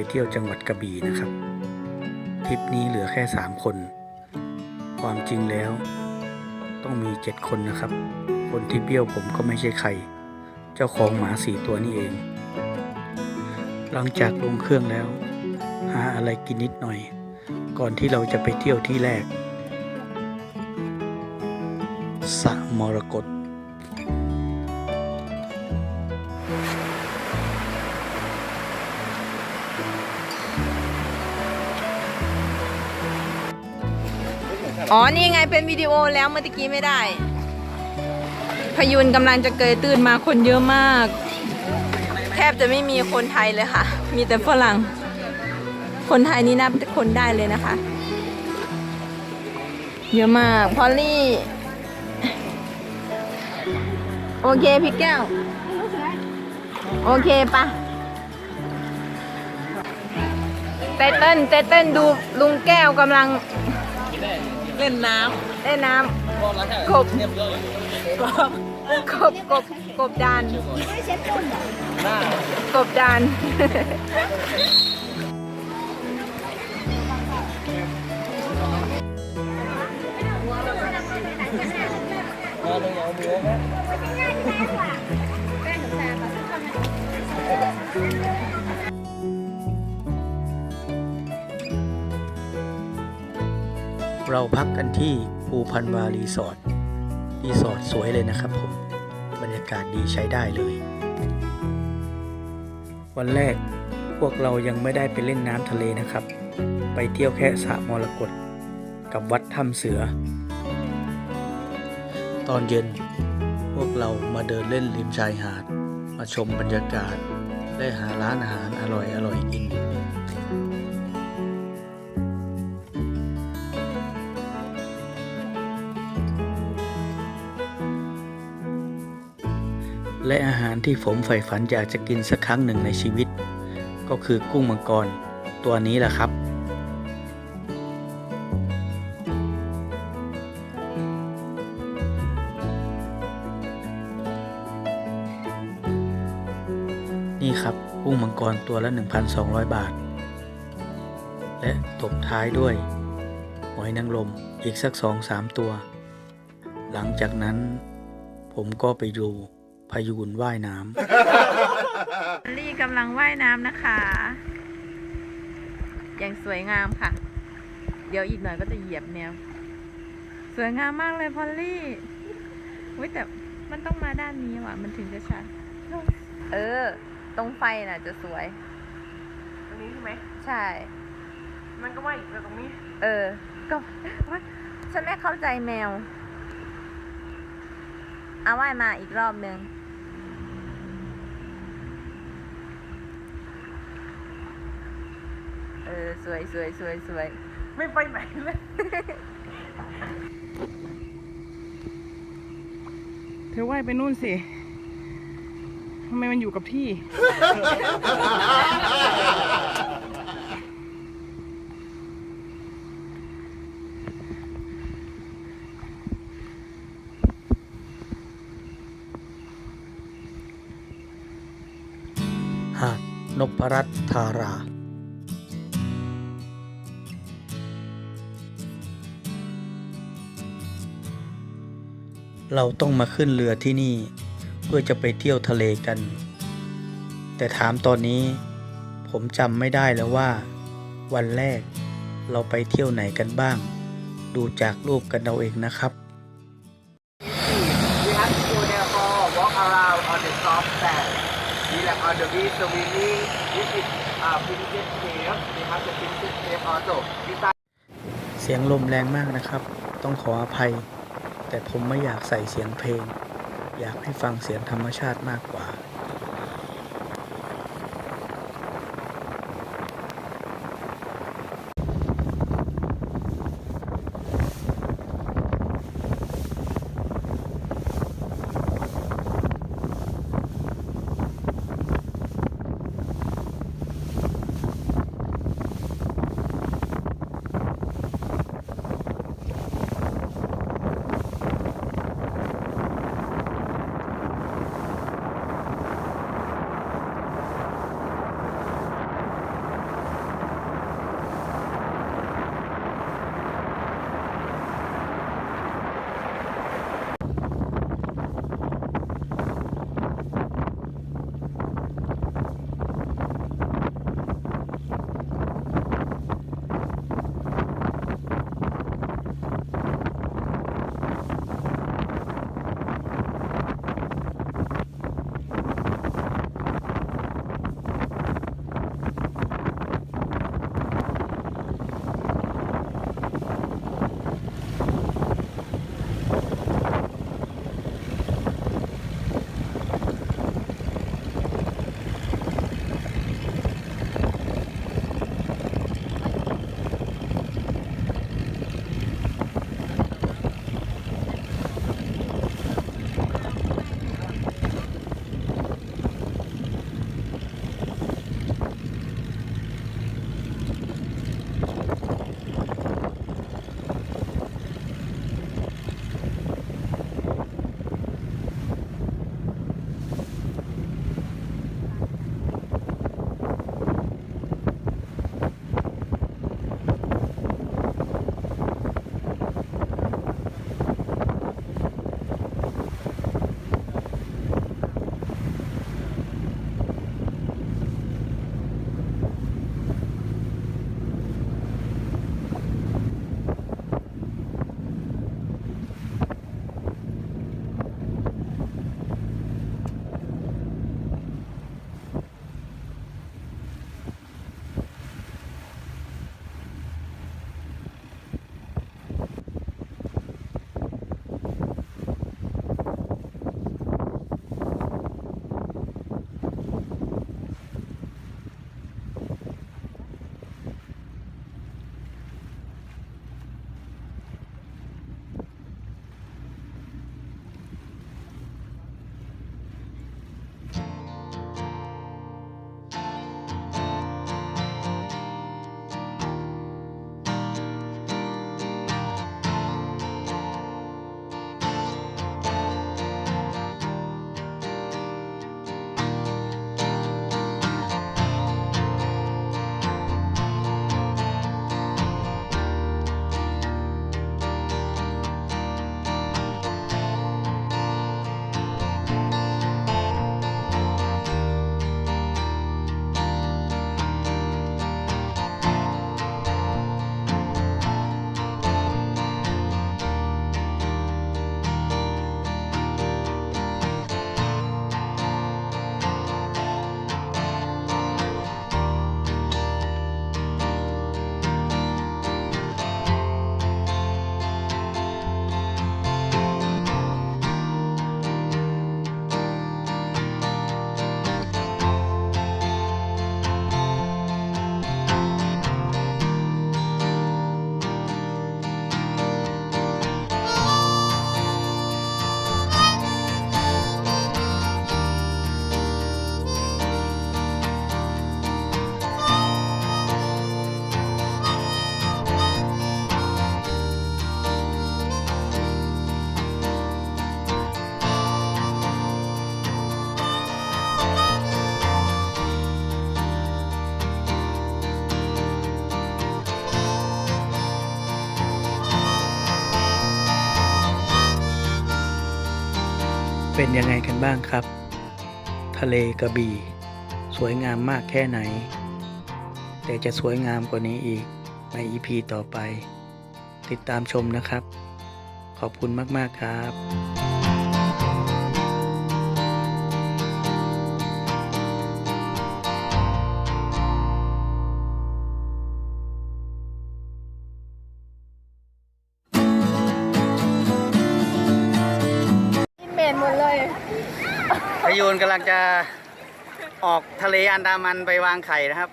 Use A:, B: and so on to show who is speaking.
A: ไปเที่ยวจังหวัดกระบี่นะครับทริปนี้เหลือแค่สามคน ความจริงแล้ว ต้องมีเจ็ดคนนะครับ คนที่เบี้ยวผมก็ไม่ใช่ใคร เจ้าของหมาสี่ตัวนี่เอง หลังจากลงเครื่องแล้ว หาอะไรกินนิดหน่อย ก่อนที่เราจะไปเที่ยวที่แรกสระมรกต
B: อ๋อ นี่ไงเป็นวิดีโอแล้วเมื่อกี้ไม่ได้ พยุนกำลังจะเกยตื่นมาคนเยอะมาก แทบจะไม่มีคนไทยเลยค่ะ มีแต่ฝรั่ง คนไทยนี่นับคนได้เลยนะคะ เยอะมาก พอลลี่ โอเคพี่แก้ว โอเคปะเตเติ้ลเตเติ้ลดูลุงแก้วกำลัง
C: เล่นน้
B: เล่นน้ำกบ
C: เรียบร้อยำ
B: กบกบกบดาน
C: หน้าก
B: บดาน
C: ม เรา
A: พักกันที่ภูพันวารีสอร์ทรีสอร์ทสวยเลยนะครับผม บรรยากาศดีใช้ได้เลย วันแรกพวกเรายังไม่ได้ไปเล่นน้ำทะเลนะครับ ไปเที่ยวแค่สระมรกตกับวัดถ้ำเสือ ตอนเย็นพวกเรามาเดินเล่นริมชายหาด มาชมบรรยากาศและหาร้านอาหารอร่อยๆกิน และอาหารที่ผมใฝ่ฝันอยากจะกินสักครั้งหนึ่งในชีวิต ก็คือกุ้งมังกร ตัวนี้แหละครับ นี่ครับกุ้งมังกรตัวละ 1,200 บาท และตบท้ายด้วยหอยนางรมอีกสักสองสามตัว หลังจากนั้นผมก็ไปดู พายูนว่ายน้ำ
B: ลี่กำลังว่ายน้ำนะคะ อย่างสวยงามค่ะ เดี๋ยวอีกหน่อยก็จะเหยียบแนว สวยงามมากเลยพอลลี่อุ้ยแต่มันต้องมาด้านนี้ว่ะ มันถึงจะชัด เออ ตรงไฟน่ะจะสวย
C: ตรงนี้ใช่ไหม
B: ใช่
C: มันก็ว่าอีกแต่ตรงนี้
B: เออ ก็ ฉันไม่เข้าใจแมว เอาว่ายมาอีกรอบหนึ่งเออสวยสวยสวยสวย
C: ไม่ไปไหนเลยเธอว่ายไปนู่นสิทำไมมันอยู่กับที่
A: หาดนพรัตน์ธารา เราต้องมาขึ้นเรือที่นี่ เพื่อจะไปเที่ยวทะเลกัน แต่ถามตอนนี้ ผมจำไม่ได้แล้วว่า วันแรกเราไปเที่ยวไหนกันบ้าง ดูจากรูปกันเอาเองนะครับ
D: We have to go there for walk around on the soft sand. Relax on the beach. So we need this is uh, Princess Cave. They have the Princess Cave also. Beside
A: เสียงลมแรงมากนะครับ ต้องขออภัย แต่ผมไม่อยากใส่เสียงเพลง อยากให้ฟังเสียงธรรมชาติมากกว่า เป็นยังไงกันบ้างครับ ทะเลกระบี่ สวยงามมากแค่ไหน แต่จะสวยงามกว่านี้อีกใน EP ต่อไป ติดตามชมนะครับ ขอบคุณมาก ๆ ครับ ยูนกำลังจะออกทะเลอันดามันไปวางไข่นะครับ